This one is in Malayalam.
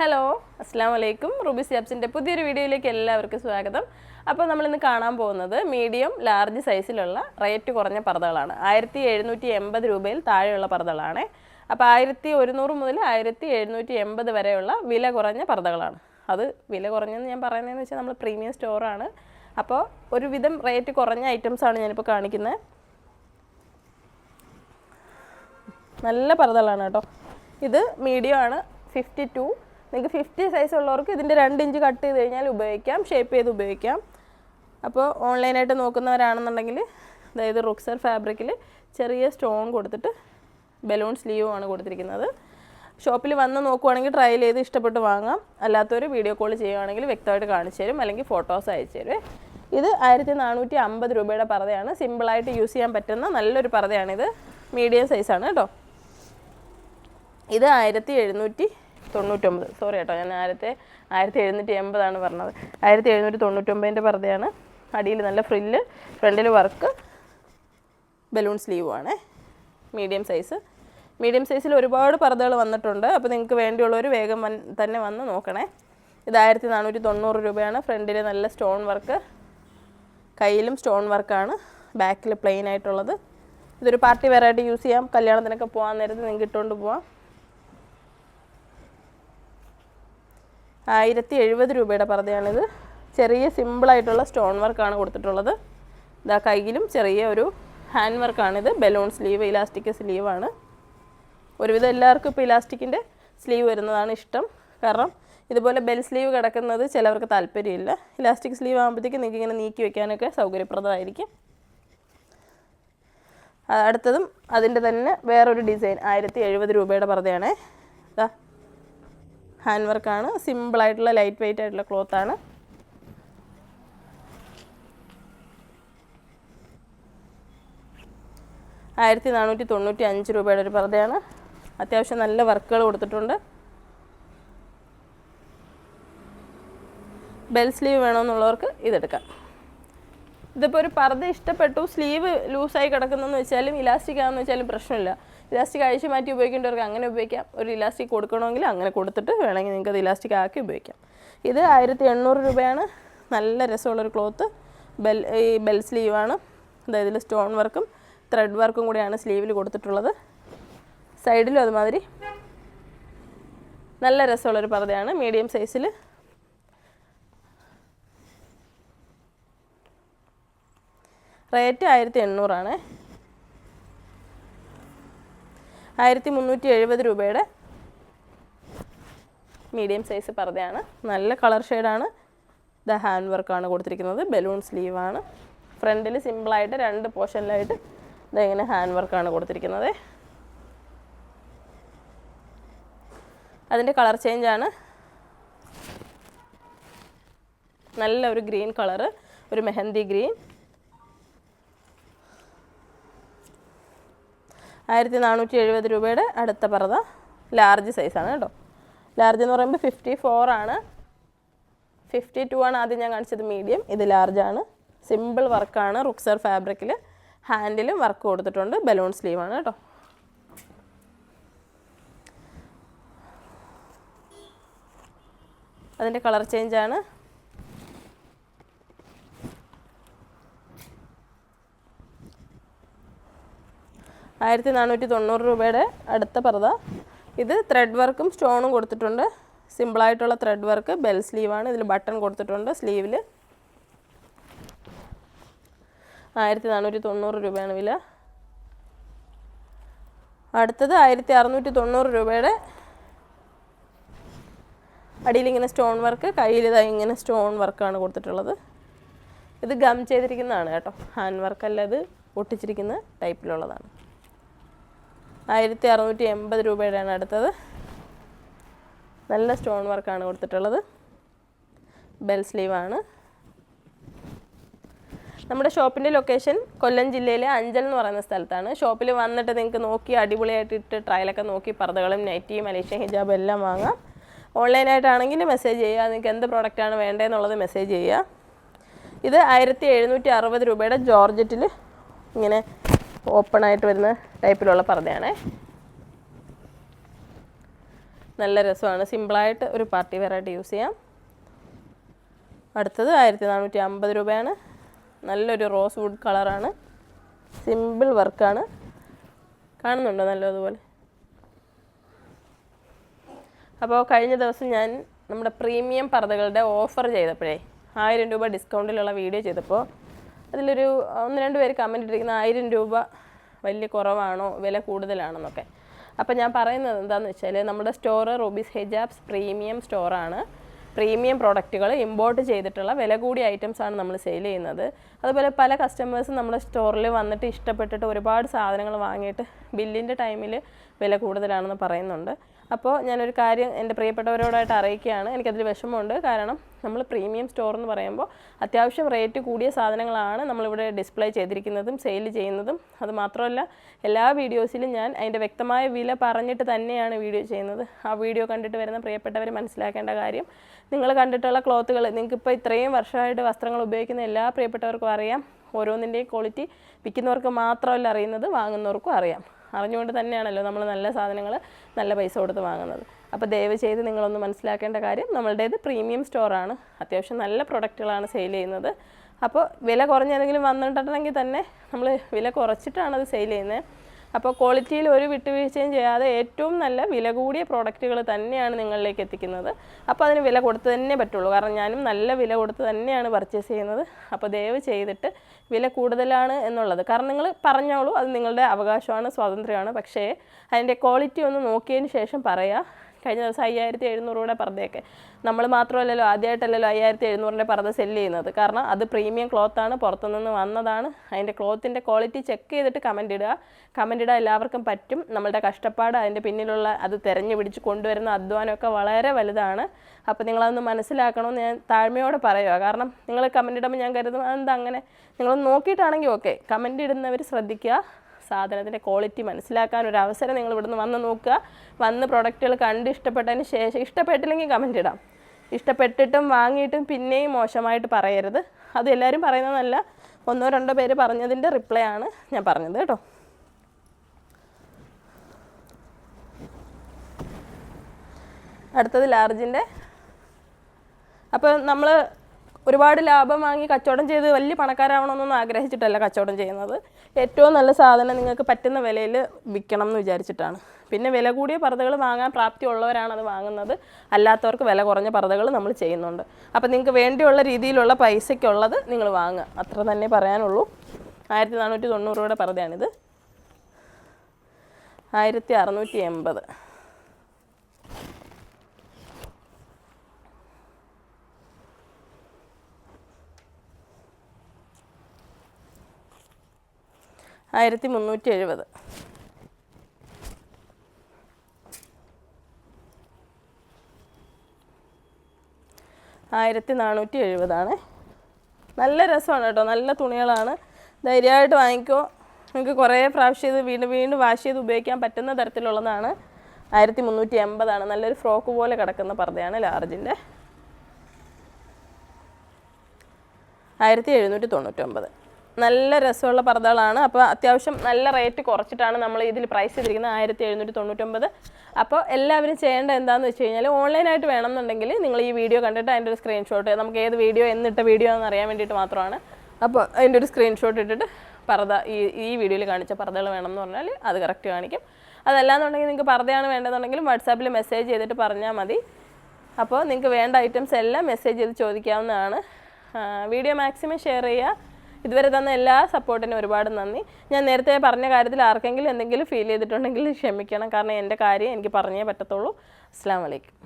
ഹലോ അസ്സാം വലൈക്കും റുബി സ്യാബ്സിന്റെ പുതിയൊരു വീഡിയോയിലേക്ക് എല്ലാവർക്കും സ്വാഗതം. അപ്പോൾ നമ്മളിന്ന് കാണാൻ പോകുന്നത് മീഡിയം ലാർജ് സൈസിലുള്ള റേറ്റ് കുറഞ്ഞ പർദ്ദകളാണ്. ആയിരത്തി എഴുന്നൂറ്റി എൺപത് രൂപയിൽ താഴെയുള്ള പർദ്ദകളാണ്. അപ്പോൾ ആയിരത്തി ഒരുന്നൂറ് മുതൽ ആയിരത്തി എഴുന്നൂറ്റി എൺപത് വരെയുള്ള വില കുറഞ്ഞ പർദ്ദകളാണ്. അത് വില കുറഞ്ഞെന്ന് ഞാൻ പറയുന്നതെന്ന് വെച്ചാൽ നമ്മൾ പ്രീമിയം സ്റ്റോറാണ് അപ്പോൾ ഒരുവിധം റേറ്റ് കുറഞ്ഞ ഐറ്റംസാണ് ഞാനിപ്പോൾ കാണിക്കുന്നത്. നല്ല പർദ്ദകളാണ് കേട്ടോ. ഇത് മീഡിയം ആണ്. ഫിഫ്റ്റി ടു നിങ്ങൾക്ക് ഫിഫ്റ്റി സൈസ് ഉള്ളവർക്ക് ഇതിന്റെ രണ്ട് ഇഞ്ച് കട്ട് ചെയ്ത് കഴിഞ്ഞാൽ ഉപയോഗിക്കാം ഷേപ്പ് ചെയ്ത് ഉപയോഗിക്കാം. അപ്പോൾ ഓൺലൈനായിട്ട് നോക്കുന്നവരാണെന്നുണ്ടെങ്കിൽ അതായത് റുക്സർ ഫാബ്രിക്കിൽ ചെറിയ സ്റ്റോൺ കൊടുത്തിട്ട് ബലൂൺ ആണ് കൊടുത്തിരിക്കുന്നത്. ഷോപ്പിൽ വന്ന് നോക്കുവാണെങ്കിൽ ട്രയൽ ചെയ്ത് ഇഷ്ടപ്പെട്ട് വാങ്ങാം. അല്ലാത്തവർ വീഡിയോ കോൾ ചെയ്യുവാണെങ്കിൽ വ്യക്തമായിട്ട് കാണിച്ചു തരും അല്ലെങ്കിൽ ഫോട്ടോസ് അയച്ചു തരും. ഇത് ആയിരത്തി നാനൂറ്റി അമ്പത് രൂപയുടെ പർദ്ദയാണ്. സിമ്പിളായിട്ട് യൂസ് ചെയ്യാൻ പറ്റുന്ന നല്ലൊരു പർദ്ദയാണിത്. മീഡിയം സൈസാണ് കേട്ടോ. ഇത് ആയിരത്തി എഴുന്നൂറ്റി തൊണ്ണൂറ്റൊമ്പത്. സോറി കേട്ടോ ഞാൻ നേരത്തെ ആയിരത്തി എഴുന്നൂറ്റി എൺപതാണ് പറഞ്ഞത്. ആയിരത്തി എഴുന്നൂറ്റി തൊണ്ണൂറ്റൊമ്പതിന്റെ പർദ്ദയാണ് അടിയിൽ നല്ല ഫ്രില്ല് ഫ്രണ്ടിൽ വർക്ക് ബലൂൺ സ്ലീവുമാണ് മീഡിയം സൈസ് മീഡിയം സൈസിൽ ഒരുപാട് പർദ്ദകൾ വന്നിട്ടുണ്ട്. അപ്പോൾ നിങ്ങൾക്ക് വേണ്ടിയുള്ളവർ വേഗം തന്നെ വന്ന് നോക്കണേ. ഇത് ആയിരത്തി നാനൂറ്റി തൊണ്ണൂറ് രൂപയാണ് ഫ്രണ്ടിൽ നല്ല സ്റ്റോൺ വർക്ക് കയ്യിലും സ്റ്റോൺ വർക്കാണ് ബാക്കിൽ പ്ലെയിൻ ആയിട്ടുള്ളത്. ഇതൊരു പാർട്ടി വെറൈറ്റി യൂസ് ചെയ്യാം. കല്യാണത്തിനൊക്കെ പോകാൻ നേരത്ത് നിങ്ങൾക്ക് ഇട്ടുകൊണ്ട് പോവാം. ആയിരത്തി എഴുപത് രൂപയുടെ പർദ്ദയാണിത്. ചെറിയ സിമ്പിളായിട്ടുള്ള സ്റ്റോൺ വർക്കാണ് കൊടുത്തിട്ടുള്ളത്. ഇതാ കയ്യിലും ചെറിയ ഒരു ഹാൻഡ് വർക്കാണിത് ബലൂൺ സ്ലീവ് ഇലാസ്റ്റിക് സ്ലീവാണ് ഒരുവിധം എല്ലാവർക്കും ഇപ്പോൾ ഇലാസ്റ്റിക്കിന്റെ സ്ലീവ് വരുന്നതാണ് ഇഷ്ടം. കാരണം ഇതുപോലെ ബെൽ സ്ലീവ് കിടക്കുന്നത് ചിലവർക്ക് താല്പര്യമില്ല. ഇലാസ്റ്റിക് സ്ലീവ് ആകുമ്പോഴത്തേക്ക് നിങ്ങൾക്ക് ഇങ്ങനെ നീക്കി വെക്കാനൊക്കെ സൗകര്യപ്രദമായിരിക്കും. അടുത്തതും അതിന്റെ തന്നെ വേറൊരു ഡിസൈൻ ആയിരത്തി എഴുപത് രൂപയുടെ പർദ്ദയാണ്. ഹാൻഡ് വർക്കാണ്. സിമ്പിളായിട്ടുള്ള ലൈറ്റ് വെയിറ്റ് ആയിട്ടുള്ള ക്ലോത്താണ് ആയിരത്തി നാനൂറ്റി തൊണ്ണൂറ്റി അഞ്ച് രൂപയുടെ ഒരു പർദ്ദയാണ് അത്യാവശ്യം നല്ല വർക്കുകൾ കൊടുത്തിട്ടുണ്ട്. ബെൽ സ്ലീവ് വേണമെന്നുള്ളവർക്ക് ഇതെടുക്കാം. ഇതിപ്പോൾ ഒരു പർദ്ദ ഇഷ്ടപ്പെട്ടു സ്ലീവ് ലൂസായി കിടക്കുന്നതെന്ന് വെച്ചാലും ഇലാസ്റ്റിക് ആണെന്ന് വെച്ചാലും പ്രശ്നമില്ല. ഇലാസ്റ്റിക് അഴിച്ച് മാറ്റി ഉപയോഗിക്കേണ്ടവർക്ക് അങ്ങനെ ഉപയോഗിക്കാം. ഒരു ഇലാസ്റ്റിക് കൊടുക്കണമെങ്കിൽ അങ്ങനെ കൊടുത്തിട്ട് വേണമെങ്കിൽ നിങ്ങൾക്ക് അത് ഇലാസ്റ്റിക് ആക്കി ഉപയോഗിക്കാം. ഇത് ആയിരത്തി എണ്ണൂറ് രൂപയാണ്. നല്ല രസമുള്ളൊരു ക്ലോത്ത്. ബെൽ ഈ ബെൽ സ്ലീവാണ് അതായത് സ്റ്റോൺ വർക്കും ത്രെഡ് വർക്കും കൂടിയാണ് സ്ലീവിൽ കൊടുത്തിട്ടുള്ളത്. സൈഡിലും അതുമാതിരി നല്ല രസമുള്ളൊരു പർദ്ദയാണ്. മീഡിയം സൈസിൽ റേറ്റ് ആയിരത്തി എണ്ണൂറാണ്. ആയിരത്തി മുന്നൂറ്റി എഴുപത് രൂപയുടെ മീഡിയം സൈസ് പർദ്ദയാണ്. നല്ല കളർ ഷെയ്ഡാണ്. ദ ഹാൻഡ് വർക്കാണ് കൊടുത്തിരിക്കുന്നത്. ബലൂൺ സ്ലീവാണ്. ഫ്രണ്ടിൽ സിമ്പിളായിട്ട് രണ്ട് പോർഷനിലായിട്ട് ഇതെങ്ങനെ ഹാൻഡ് വർക്കാണ് കൊടുത്തിരിക്കുന്നത്. അതിന്റെ കളർ ചേഞ്ചാണ്. നല്ല ഒരു ഗ്രീൻ കളറ്. ഒരു മെഹന്തി ഗ്രീൻ. ആയിരത്തി നാനൂറ്റി എഴുപത് രൂപയുടെ അടുത്ത പർദ്ദ ലാർജ് സൈസാണ് കേട്ടോ. ലാർജ് എന്ന് പറയുമ്പോൾ ഫിഫ്റ്റി ഫോർ ആണ്. ഫിഫ്റ്റി ടു ആണ് ആദ്യം ഞാൻ കാണിച്ചത് മീഡിയം ഇത് ലാർജാണ് സിമ്പിൾ വർക്കാണ് റുക്സർ ഫാബ്രിക്കിൽ ഹാൻഡിലും വർക്ക് കൊടുത്തിട്ടുണ്ട്. ബലൂൺ സ്ലീവാണ് കേട്ടോ. അതിന്റെ കളർ ചേഞ്ചാണ് ആയിരത്തി നാനൂറ്റി തൊണ്ണൂറ് രൂപയുടെ അടുത്ത പർദ്ദ. ഇത് ത്രെഡ് വർക്കും സ്റ്റോണും കൊടുത്തിട്ടുണ്ട്. സിമ്പിളായിട്ടുള്ള ത്രെഡ് വർക്ക് ബെൽ സ്ലീവാണ് ഇതിൽ ബട്ടൺ കൊടുത്തിട്ടുണ്ട് സ്ലീവിൽ ആയിരത്തി നാനൂറ്റി തൊണ്ണൂറ് രൂപയാണ് വില. അടുത്തത് ആയിരത്തി അറുന്നൂറ്റി തൊണ്ണൂറ് രൂപയുടെ അടിയിലിങ്ങനെ സ്റ്റോൺ വർക്ക് കയ്യിൽ ഇതാ ഇങ്ങനെ സ്റ്റോൺ വർക്കാണ് കൊടുത്തിട്ടുള്ളത്. ഇത് ഗം ചെയ്തിരിക്കുന്നതാണ് കേട്ടോ. ഹാൻഡ് വർക്കല്ല ഇത്. ഒട്ടിച്ചിരിക്കുന്ന ടൈപ്പിലുള്ളതാണ് ആയിരത്തി അറുന്നൂറ്റി എൺപത് രൂപയുടെയാണ് അടുത്തത്. നല്ല സ്റ്റോൺ വർക്കാണ് കൊടുത്തിട്ടുള്ളത്. ബെൽ സ്ലീവാണ്. നമ്മുടെ ഷോപ്പിന്റെ ലൊക്കേഷൻ കൊല്ലം ജില്ലയിലെ അഞ്ചൽ എന്ന് പറയുന്ന സ്ഥലത്താണ്. ഷോപ്പിൽ വന്നിട്ട് നിങ്ങൾക്ക് നോക്കി അടിപൊളിയായിട്ട് ഇട്ട് ട്രയലൊക്കെ നോക്കി പർദ്ദകളും നൈറ്റിയും മലേഷ്യൻ ഹിജാബും എല്ലാം വാങ്ങാം. ഓൺലൈനായിട്ടാണെങ്കിൽ മെസ്സേജ് ചെയ്യുക. നിങ്ങൾക്ക് എന്ത് പ്രോഡക്റ്റാണ് വേണ്ടതെന്നുള്ളത് മെസ്സേജ് ചെയ്യുക. ഇത് ആയിരത്തി എഴുന്നൂറ്റി അറുപത് രൂപയുടെ ജോർജറ്റിൽ ഇങ്ങനെ ഓപ്പൺ ആയിട്ട് വരുന്ന ടൈപ്പിലുള്ള പർദ്ദയാണേ. നല്ല രസമാണ്. സിമ്പിളായിട്ട് ഒരു പാർട്ടി വെയറായിട്ട് യൂസ് ചെയ്യാം. അടുത്തത് ആയിരത്തി നാനൂറ്റി അമ്പത് രൂപയാണ് നല്ലൊരു റോസ് വുഡ് കളറാണ് സിമ്പിൾ വർക്കാണ് കാണുന്നുണ്ടോ നല്ലതുപോലെ അപ്പോൾ കഴിഞ്ഞ ദിവസം ഞാൻ നമ്മുടെ പ്രീമിയം പർദ്ദകളുടെ ഓഫർ ചെയ്തപ്പോഴേ ആയിരം രൂപ ഡിസ്കൗണ്ടിലുള്ള വീഡിയോ ചെയ്തപ്പോൾ അതിലൊരു ഒന്ന് രണ്ട് പേര് കമന്റ് ഇട്ടിരിക്കുന്ന ആയിരം രൂപ വലിയ കുറവാണോ? വില കൂടുതലാണെന്നൊക്കെ. അപ്പോൾ ഞാൻ പറയുന്നത് എന്താണെന്ന് വെച്ചാൽ നമ്മുടെ സ്റ്റോർ റൂബീസ് ഹെജാബ്സ് പ്രീമിയം സ്റ്റോറാണ് പ്രീമിയം പ്രോഡക്റ്റുകൾ ഇമ്പോർട്ട് ചെയ്തിട്ടുള്ള വില കൂടിയ ഐറ്റംസാണ് നമ്മൾ സെയിൽ ചെയ്യുന്നത്. അതുപോലെ പല കസ്റ്റമേഴ്സും നമ്മുടെ സ്റ്റോറിൽ വന്നിട്ട് ഇഷ്ടപ്പെട്ടിട്ട് ഒരുപാട് സാധനങ്ങൾ വാങ്ങിയിട്ട് ബില്ലിന്റെ ടൈമിൽ വില കൂടുതലാണെന്ന് പറയുന്നുണ്ട്. അപ്പോൾ ഞാനൊരു കാര്യം എന്റെ പ്രിയപ്പെട്ടവരോടായിട്ട് അറിയിക്കുകയാണ്. എനിക്കതിൽ വിഷമമുണ്ട്. കാരണം നമ്മൾ പ്രീമിയം സ്റ്റോർ എന്ന് പറയുമ്പോൾ അത്യാവശ്യം റേറ്റ് കൂടിയ സാധനങ്ങളാണ് നമ്മളിവിടെ ഡിസ്പ്ലേ ചെയ്തിരിക്കുന്നതും സെയിൽ ചെയ്യുന്നതും. അത് മാത്രമല്ല എല്ലാ വീഡിയോസിലും ഞാൻ അതിന്റെ വ്യക്തമായ വില പറഞ്ഞിട്ട് തന്നെയാണ് വീഡിയോ ചെയ്യുന്നത്. ആ വീഡിയോ കണ്ടിട്ട് വരുന്ന പ്രിയപ്പെട്ടവർ മനസ്സിലാക്കേണ്ട കാര്യം നിങ്ങൾ കണ്ടിട്ടുള്ള ക്ലോത്തുകൾ നിങ്ങൾക്ക് ഇപ്പോൾ ഇത്രയും വർഷമായിട്ട് വസ്ത്രങ്ങൾ ഉപയോഗിക്കുന്ന എല്ലാ പ്രിയപ്പെട്ടവർക്കും അറിയാം. ഓരോന്നിന്റെയും ക്വാളിറ്റി വിൽക്കുന്നവർക്ക് മാത്രമല്ല അറിയുന്നത് വാങ്ങുന്നവർക്കും അറിയാം. അറിഞ്ഞുകൊണ്ട് തന്നെയാണല്ലോ നമ്മൾ നല്ല സാധനങ്ങൾ നല്ല പൈസ കൊടുത്ത് വാങ്ങുന്നത്. അപ്പോൾ ദയവ് ചെയ്ത് നിങ്ങളൊന്ന് മനസ്സിലാക്കേണ്ട കാര്യം നമ്മളുടേത് പ്രീമിയം സ്റ്റോറാണ്. അത്യാവശ്യം നല്ല പ്രൊഡക്റ്റുകളാണ് സെയിൽ ചെയ്യുന്നത്. അപ്പോൾ വില കുറഞ്ഞതെങ്കിലും വന്നിട്ടുണ്ടെങ്കിൽ തന്നെ നമ്മൾ വില കുറച്ചിട്ടാണ് അത് സെയിൽ ചെയ്യുന്നത് അപ്പോൾ ക്വാളിറ്റിയിൽ ഒരു വിട്ടുവീഴ്ചയും ചെയ്യാതെ ഏറ്റവും നല്ല വില കൂടിയ പ്രോഡക്റ്റുകൾ തന്നെയാണ് നിങ്ങളിലേക്ക് എത്തിക്കുന്നത്. അപ്പോൾ അതിന് വില കൊടുത്ത് തന്നെ പറ്റുള്ളൂ. കാരണം ഞാനും നല്ല വില കൊടുത്ത് തന്നെയാണ് പർച്ചേസ് ചെയ്യുന്നത്. അപ്പോൾ ദയവ് ചെയ്തിട്ട് വില കൂടുതലാണ് എന്നുള്ളത്. കാരണം നിങ്ങൾ പറഞ്ഞോളൂ അത് നിങ്ങളുടെ അവകാശമാണ് സ്വാതന്ത്ര്യമാണ്. പക്ഷേ അതിന്റെ ക്വാളിറ്റി ഒന്ന് നോക്കിയതിന് ശേഷം പറയുക കഴിഞ്ഞ ദിവസം അയ്യായിരത്തി എഴുന്നൂറ് രൂപയുടെ പർദ്ദയൊക്കെ നമ്മൾ മാത്രമല്ലല്ലോ ആദ്യമായിട്ടല്ലല്ലോ അയ്യായിരത്തി എഴുന്നൂറിന്റെ പർദ്ദ സെല്ല് ചെയ്യുന്നത്. കാരണം അത് പ്രീമിയം ക്ലോത്താണ് പുറത്തുനിന്ന് വന്നതാണ്. അതിന്റെ ക്ലോത്തിന്റെ ക്വാളിറ്റി ചെക്ക് ചെയ്തിട്ട് കമന്റ് ഇടുക. കമന്റ് ഇടുക എല്ലാവർക്കും പറ്റും. നമ്മളുടെ കഷ്ടപ്പാട് അതിന്റെ പിന്നിലുള്ള അത് തിരഞ്ഞു പിടിച്ച് കൊണ്ടുവരുന്ന അധ്വാനമൊക്കെ വളരെ വലുതാണ്. അപ്പോൾ നിങ്ങളതൊന്ന് മനസ്സിലാക്കണമെന്ന് ഞാൻ താഴ്മയോടെ പറയുക കാരണം നിങ്ങൾ കമന്റ് ഇടുമ്പോൾ ഞാൻ കരുതും അതെന്താ അങ്ങനെ? നിങ്ങളൊന്ന് നോക്കിയിട്ടാണെങ്കിൽ ഓക്കെ കമന്റ് ഇടുന്നവർ ശ്രദ്ധിക്കുക. സാധനത്തിന്റെ ക്വാളിറ്റി മനസ്സിലാക്കാൻ ഒരു അവസരം നിങ്ങൾ ഇവിടുന്ന് വന്ന് നോക്കുക. വന്ന് പ്രൊഡക്റ്റുകൾ കണ്ട് ഇഷ്ടപ്പെട്ടതിന് ശേഷം ഇഷ്ടപ്പെട്ടില്ലെങ്കിൽ കമന്റ് ഇടാം. ഇഷ്ടപ്പെട്ടിട്ടും വാങ്ങിയിട്ടും പിന്നെയും മോശമായിട്ട് പറയരുത്. അത് എല്ലാവരും പറയുന്നതല്ല. ഒന്നോ രണ്ടോ പേര് പറഞ്ഞതിന്റെ റിപ്ലൈ ആണ് ഞാൻ പറഞ്ഞത് കേട്ടോ. അടുത്തത് ലാർജിന്റെ. അപ്പോൾ നമ്മൾ ഒരുപാട് ലാഭം വാങ്ങി കച്ചവടം ചെയ്ത് വലിയ പണക്കാരാവണമെന്നൊന്നും ആഗ്രഹിച്ചിട്ടല്ല കച്ചവടം ചെയ്യുന്നത്. ഏറ്റവും നല്ല സാധനം നിങ്ങൾക്ക് പറ്റുന്ന വിലയിൽ വിൽക്കണം എന്ന് വിചാരിച്ചിട്ടാണ്. പിന്നെ വില കൂടിയ പർദ്ദകൾ വാങ്ങാൻ പ്രാപ്തി ഉള്ളവരാണ് അത് വാങ്ങുന്നത്. അല്ലാത്തവർക്ക് വില കുറഞ്ഞ പർദ്ദകൾ നമ്മൾ ചെയ്യുന്നുണ്ട്. അപ്പോൾ നിങ്ങൾക്ക് വേണ്ടിയുള്ള രീതിയിലുള്ള പൈസയ്ക്കുള്ളത് നിങ്ങൾ വാങ്ങുക. അത്ര തന്നെ പറയാനുള്ളൂ. ആയിരത്തി നാനൂറ്റി തൊണ്ണൂറ് രൂപയുടെ പർദ്ദയാണിത്. ആയിരത്തി അറുന്നൂറ്റി എൺപത് ആയിരത്തി മുന്നൂറ്റി എഴുപത് ആയിരത്തി നാനൂറ്റി എഴുപതാണ് നല്ല രസമാണ് കേട്ടോ. നല്ല തുണികളാണ്. ധൈര്യമായിട്ട് വാങ്ങിക്കോ. നിങ്ങൾക്ക് കുറേ പ്രാവശ്യം ഇത് വീണ്ടും വീണ്ടും വാഷ് ചെയ്ത് ഉപയോഗിക്കാൻ പറ്റുന്ന തരത്തിലുള്ളതാണ്. ആയിരത്തി മുന്നൂറ്റി എൺപതാണ് നല്ലൊരു ഫ്രോക്ക് പോലെ കിടക്കുന്ന പർദ്ദയാണ് ലാർജിന്റെ. ആയിരത്തി എഴുന്നൂറ്റി തൊണ്ണൂറ്റൊമ്പത് നല്ല രസമുള്ള പർദ്ദകളാണ്. അപ്പോൾ അത്യാവശ്യം നല്ല റേറ്റ് കുറച്ചിട്ടാണ് നമ്മൾ ഇതിൽ പ്രൈസ് ചെയ്തിരിക്കുന്നത്. ആയിരത്തി എഴുന്നൂറ്റി തൊണ്ണൂറ്റൊമ്പത് അപ്പോൾ എല്ലാവരും ചെയ്യേണ്ട എന്താണെന്ന് വെച്ച് കഴിഞ്ഞാൽ ഓൺലൈനായിട്ട് വേണമെന്നുണ്ടെങ്കിൽ നിങ്ങൾ ഈ വീഡിയോ കണ്ടിട്ട് അതിന്റെ ഒരു സ്ക്രീൻഷോട്ട് നമുക്ക് ഏത് വീഡിയോ എന്നിട്ട വീഡിയോ എന്ന് അറിയാൻ വേണ്ടിയിട്ട് മാത്രമാണ്. അപ്പോൾ അതിന്റെ ഒരു സ്ക്രീൻഷോട്ട് ഇട്ടിട്ട് പർദ്ദ ഈ ഈ വീഡിയോയിൽ കാണിച്ച പർദ്ദകൾ വേണമെന്ന് പറഞ്ഞാൽ അത് കറക്റ്റ് കാണിക്കും. അതല്ലാന്നുണ്ടെങ്കിൽ നിങ്ങൾക്ക് പർദ്ദയാണ് വേണ്ടതെന്നുണ്ടെങ്കിലും വാട്സാപ്പിൽ മെസ്സേജ് ചെയ്തിട്ട് പറഞ്ഞാൽ മതി. അപ്പോൾ നിങ്ങൾക്ക് വേണ്ട ഐറ്റംസ് എല്ലാം മെസ്സേജ് ചെയ്ത് ചോദിക്കാവുന്നതാണ്. വീഡിയോ മാക്സിമം ഷെയർ ചെയ്യുക. ഇതുവരെ തന്ന എല്ലാ സപ്പോർട്ടിനും ഒരുപാട് നന്ദി. ഞാൻ നേരത്തെ പറഞ്ഞ കാര്യത്തിൽ ആർക്കെങ്കിലും എന്തെങ്കിലും ഫീൽ ചെയ്തിട്ടുണ്ടെങ്കിൽ ക്ഷമിക്കണം. കാരണം എന്റെ കാര്യം എനിക്ക് പറഞ്ഞേ പറ്റത്തുള്ളൂ. അസ്സാം വലൈക്കും